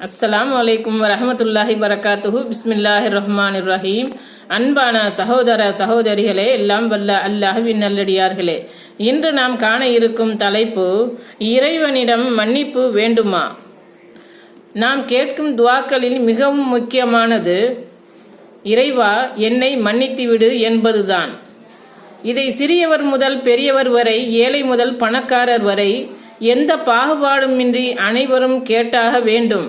அஸ்ஸலாமு அலைக்கும் வரமத்துல்லாஹி வரகாத்துஹு பிஸ்மில்லாஹி ரஹ்மான் ரஹீம் அன்பான சகோதர சகோதரிகளே எல்லாம் வல்ல அல்லாஹுவின் நல்லடியார்களே இன்று நாம் காண இருக்கும் தலைப்பு இறைவனிடம் மன்னிப்பு வேண்டுமா? நாம் கேட்கும் துவாக்களில் மிகவும் முக்கியமானது இறைவா என்னை மன்னித்து விடு என்பதுதான். இதை சிறியவர் முதல் பெரியவர் வரை ஏழை முதல் பணக்காரர் வரை எந்த பாகுபாடுமின்றி அனைவரும் கேட்டாக வேண்டும்.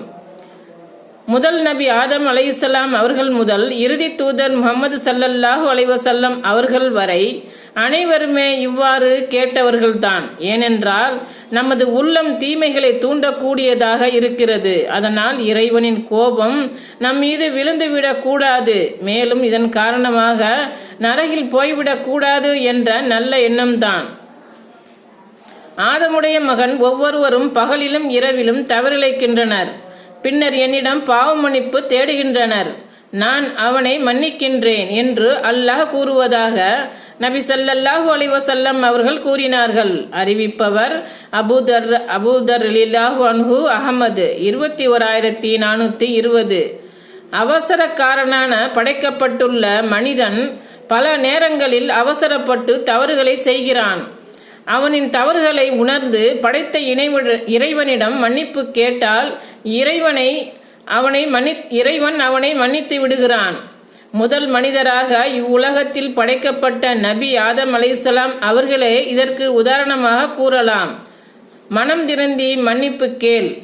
முதல் நபி ஆதம் அலையுசல்லாம் அவர்கள் முதல் இறுதி தூதர் முகமது சல்லல்லாஹு அலைவசல்லம் அவர்கள் வரை அனைவருமே இவ்வாறு கேட்டவர்கள்தான். ஏனென்றால் நமது உள்ளம் தீமைகளை தூண்டக்கூடியதாக இருக்கிறது. அதனால் இறைவனின் கோபம் நம் மீது விழுந்துவிடக் கூடாது. மேலும் இதன் காரணமாக நரகில் போய்விடக் கூடாது என்ற நல்ல எண்ணம்தான். ஆதமுடைய மகன் ஒவ்வொருவரும் பகலிலும் இரவிலும் தவறிழைக்கின்றனர். பின்னர் என்னிடம் பாவ மன்னிப்பு தேடுகின்றனர். நான் அவனை மன்னிக்கின்றேன் என்று அல்லாஹ் கூறுவதாக நபி சல்லல்லாஹு அலிவசல்லம் அவர்கள் கூறினார்கள். அறிவிப்பவர் அபுதர் அபுதர் லில்லாஹு அன்ஹு அகமது இருபத்தி ஓராயிரத்தி நானூத்தி இருபது. அவசரக்காரனான படைக்கப்பட்டுள்ள மனிதன் பல நேரங்களில் அவசரப்பட்டு தவறுகளை செய்கிறான். அவனின் தவறுகளை உணர்ந்து படைத்த இறைவனிடம் மன்னிப்பு கேட்டால் இறைவனை அவனை மன்னி இறைவன் அவனை மன்னித்து விடுகிறான். முதல் மனிதராக இவ்வுலகத்தில் படைக்கப்பட்ட நபி ஆதம் அலைசலாம் அவர்களே இதற்கு உதாரணமாக கூறலாம். மனம் திறந்தி மன்னிப்பு கேள்.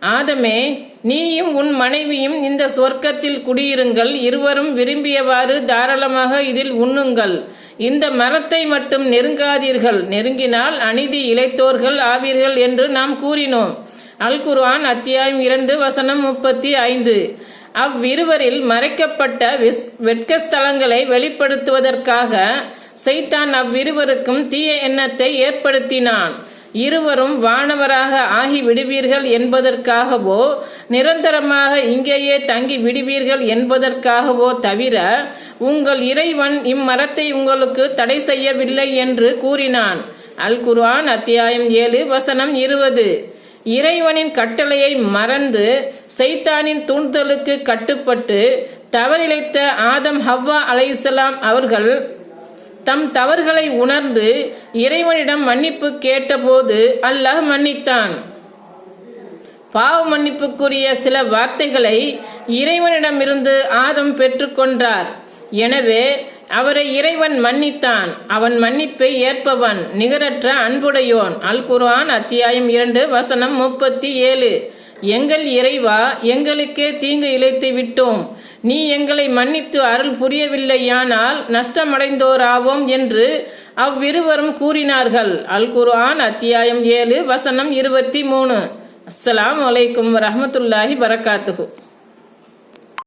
ஆதமே நீயும் உன் மனைவியும் இந்த சொர்க்கத்தில் குடியிருங்கள். இருவரும் விரும்பியவாறு தாராளமாக இதில் உண்ணுங்கள். இந்த மரத்தை மட்டும் நெருங்காதீர்கள். நெருங்கினால் அநீதி இழைத்தோர்கள் ஆவீர்கள் என்று நாம் கூறினோம். அல் குர்ஆன் அத்தியாயம் இரண்டு வசனம் முப்பத்தி ஐந்து. அவ்விருவரில் மறைக்கப்பட்ட வெட்கஸ்தலங்களை வெளிப்படுத்துவதற்காக செய்தான் அவ்விருவருக்கும் தீய எண்ணத்தை ஏற்படுத்தினான். இருவரும் வானவராக ஆகி விடுவீர்கள் என்பதற்காகவோ நிரந்தரமாக இங்கேயே தங்கி விடுவீர்கள் என்பதற்காகவோ தவிர உங்கள் இறைவன் இம்மரத்தை உங்களுக்கு தடை செய்யவில்லை என்று கூறினான். அல் குர்ஆன் அத்தியாயம் ஏழு வசனம் இருபது. இறைவனின் கட்டளையை மறந்து சைத்தானின் தூண்டுதலுக்கு கட்டுப்பட்டு தவறிழைத்த ஆதம் ஹவ்வா அலை அவர்கள் தம் தவறுகளை உணர்ந்து இறைவனிடம் மன்னிப்பு கேட்டபோது அல்லாஹ் மன்னித்தான். பாவ மன்னிப்புக்குரிய சில வார்த்தைகளை இறைவனிடமிருந்து ஆதம் பெற்றுக்கொண்டார் எனவே அவரை இறைவன் மன்னித்தான். அவன் மன்னிப்பை ஏற்பவன் நிகரற்ற அன்புடையோன். அல் குர்ஆன் அத்தியாயம் இரண்டு வசனம் முப்பத்தி ஏழு. எங்கள் இறைவா எங்களுக்கே தீங்கு இழைத்து விட்டோம் நீ எங்களை மன்னித்து அருள் புரியவில்லையானால் நஷ்டமடைந்தோராவோம் என்று அவ்விருவரும் கூறினார்கள். அல் குர்ஆன் அத்தியாயம் ஏழு வசனம் இருபத்தி மூணு. அஸ்ஸலாம் வலைக்கும் வரமத்துல்லாஹி வரகாத்துகு